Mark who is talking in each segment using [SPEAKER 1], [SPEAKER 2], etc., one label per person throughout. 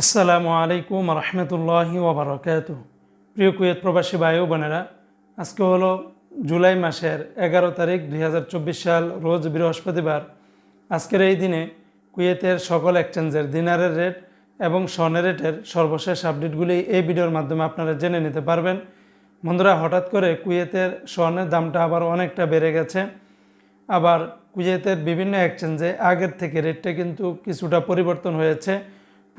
[SPEAKER 1] আসসালামু আলাইকুম রহমতুল্লাহি ওবরাকাত প্রিয় কুয়েত প্রবাসী ভাই বোনেরা, আজকে হলো জুলাই মাসের এগারো তারিখ দুই হাজার চব্বিশ সাল, রোজ বৃহস্পতিবার। আজকের এই দিনে কুয়েতের সকল এক্সচেঞ্জের দিনারের রেট এবং স্বর্ণের রেটের সর্বশেষ আপডেটগুলি এই ভিডিওর মাধ্যমে আপনারা জেনে নিতে পারবেন। বন্ধুরা, হঠাৎ করে কুয়েতের স্বর্ণের দামটা আবার অনেকটা বেড়ে গেছে। আবার কুয়েতের বিভিন্ন এক্সচেঞ্জে আগের থেকে রেটটা কিন্তু কিছুটা পরিবর্তন হয়েছে।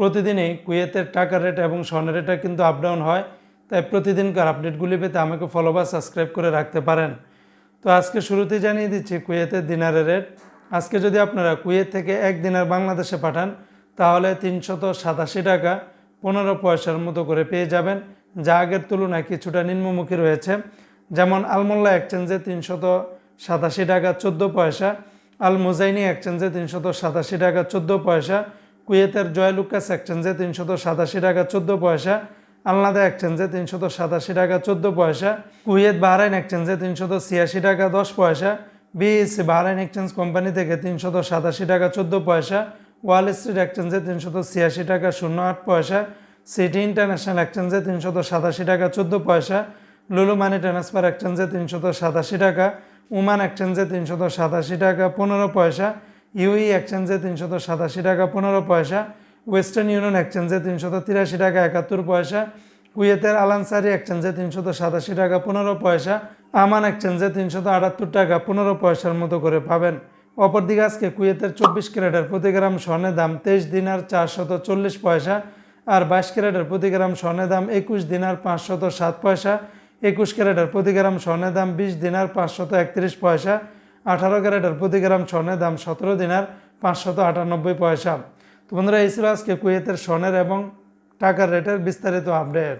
[SPEAKER 1] প্রতিদিনই কুয়েতের টাকার রেট এবং স্বর্ণের রেটটা কিন্তু আপ ডাউন হয়। তাই প্রতিদিনকার আপডেটগুলি পেতে আমাকে ফলো বা সাবস্ক্রাইব করে রাখতে পারেন। তো আজকে শুরুতেই জানিয়ে দিচ্ছি কুয়েতের দিনারের রেট আজকে যদি আপনারা কুয়েত থেকে এক দিনার বাংলাদেশে পাঠান, তাহলে তিনশত সাতাশি টাকা পনেরো পয়সার মতো করে পেয়ে যাবেন, যা আগের তুলনায় কিছুটা নিম্নমুখী রয়েছে। যেমন আলমোল্লা এক্সচেঞ্জে তিনশত সাতাশি টাকা চোদ্দ পয়সা আল মুজাইনি এক্সচেঞ্জে তিনশত সাতাশি টাকা চোদ্দ পয়সা কুয়েতের জয়লুকাস এক্সচেঞ্জে তিনশত সাতাশি টাকা, চোদ্দ পয়সা। আলনাদা এক্সচেঞ্জে তিনশত সাতাশি টাকা, চোদ্দ পয়সা। কুয়েত, বাহরাইন এক্সচেঞ্জে তিনশত ছিয়াশি টাকা, দশ পয়সা। বিএসসি, বাহরাইন এক্সচেঞ্জ কোম্পানি থেকে তিনশত সাতাশি টাকা, চোদ্দ পয়সা। ওয়াল স্ট্রিট এক্সচেঞ্জে তিনশত ছিয়াশি টাকা, শূন্য আট পয়সা। সিটি ইন্টারন্যাশনাল এক্সচেঞ্জে তিনশত সাতাশি টাকা, চোদ্দ পয়সা। লুলু মানি ট্রান্সফার এক্সচেঞ্জে তিনশত সাতাশি টাকা। উমান এক্সচেঞ্জে তিনশত সাতাশি টাকা, পনেরো পয়সা। ইউই এক্সচেঞ্জে তিনশত সাতাশি টাকা পনেরো পয়সা, ওয়েস্টার্ন ইউনিয়ন এক্সচেঞ্জে তিনশত তিরাশি টাকা একাত্তর পয়সা, কুয়েতের আলানসারি এক্সচেঞ্জে তিনশত সাতাশি টাকা পনেরো পয়সা, আমান এক্সচেঞ্জে তিনশত আটাত্তর টাকা পনেরো পয়সার মতো করে পাবেন। অপরদিকে আজকে কুয়েতের চব্বিশ ক্যারেটের প্রতি গ্রাম স্বর্ণের দাম তেইশ দিনার চারশত চল্লিশ পয়সা, আর বাইশ ক্যারেটের প্রতি গ্রাম স্বর্ণের দাম একুশ দিনার পাঁচশত সাত পয়সা, একুশ ক্যারেটের প্রতি গ্রাম স্বর্ণের দাম বিশ দিনার পাঁচশত একত্রিশ পয়সা আঠারো ক্যারেটের প্রতি গ্রাম স্বর্ণের দাম সতেরো দিনার পাঁচশত আটানব্বই পয়সা। তো বন্ধুরা, এই ছিল আজকে কুয়েতের স্বর্ণের এবং টাকার রেটের বিস্তারিত আপডেট